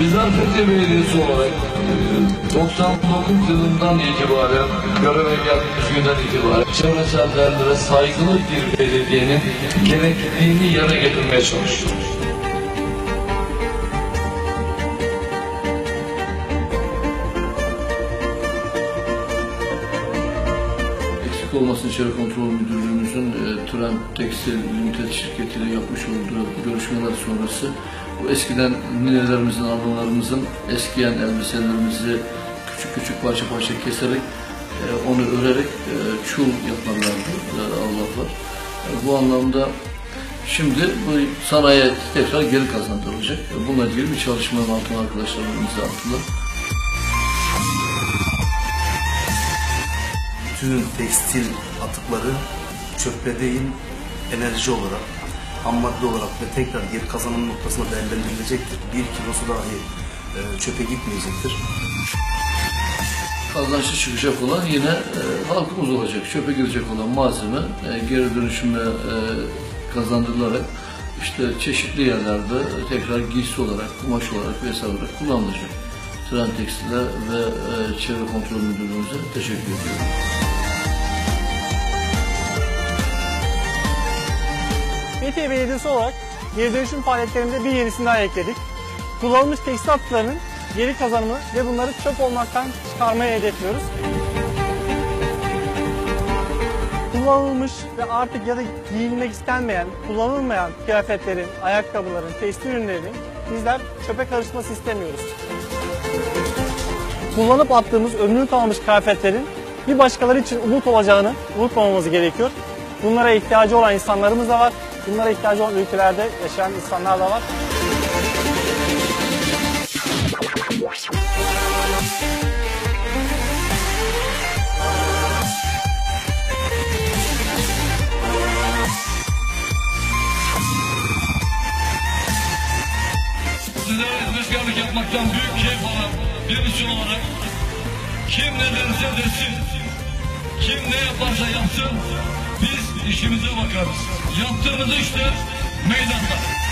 Bizler Fethiye Belediyesi olarak e, 99 yılından itibaren göreve geldiğimiz günden itibaren çevresel değerlere saygılı bir belediyenin gerekliliğini yerine getirmeye çalışıyoruz. Eksik olmasın İçeri Kontrol Müdürlüğümüzün e, Turan Tekstil Limited şirketiyle yapmış olduğu görüşmeler sonrası bu eskiden ninelerimizin, ablalarımızın eskiyen elbiselerimizi küçük küçük parça parça keserek e, onu örerek e, çul yaparlardı e, Allah'lar. E, bu anlamda şimdi bu sanayiye tekrar geri kazandırılacak. E, Bununla ilgili bir çalışmanın altına arkadaşlarımız imza attılar. Bütün tekstil atıkları çöple değil enerji olarak, ham madde olarak ve tekrar geri kazanım noktasına değerlendirilecektir. Bir kilosu dahi e, çöpe gitmeyecektir. kazançlı çıkacak olan yine e, halkımız olacak. Çöpe girecek olan malzeme e, geri dönüşüme e, kazandırılarak işte çeşitli yerlerde tekrar giysi olarak, kumaş olarak vesaire olarak kullanılacak. Tren Tekstil'e ve e, Çevre Kontrol Müdürlüğümüze teşekkür ediyorum. Fethiye Belediyesi olarak geri dönüşüm faaliyetlerimize bir yenisini daha ekledik. Kullanılmış tekstil atıklarının geri kazanımı ve bunları çöp olmaktan çıkarmayı hedefliyoruz. Kullanılmış ve artık ya da giyilmek istenmeyen, kullanılmayan kıyafetlerin, ayakkabıların, tekstil ürünlerinin bizler çöpe karışması istemiyoruz. Kullanıp attığımız ömrünü kalmış kıyafetlerin bir başkaları için umut olacağını unutmamamız gerekiyor. Bunlara ihtiyacı olan insanlarımız da var. Bunlara ihtiyacı olan ülkelerde yaşayan insanlar da var. Sizlere hizmetkarlık yapmaktan büyük keyif alan birisi olarak kim ne derse desin, kim ne yaparsa yapsın biz işimize bakarız. Yaptığımız işte meydanda.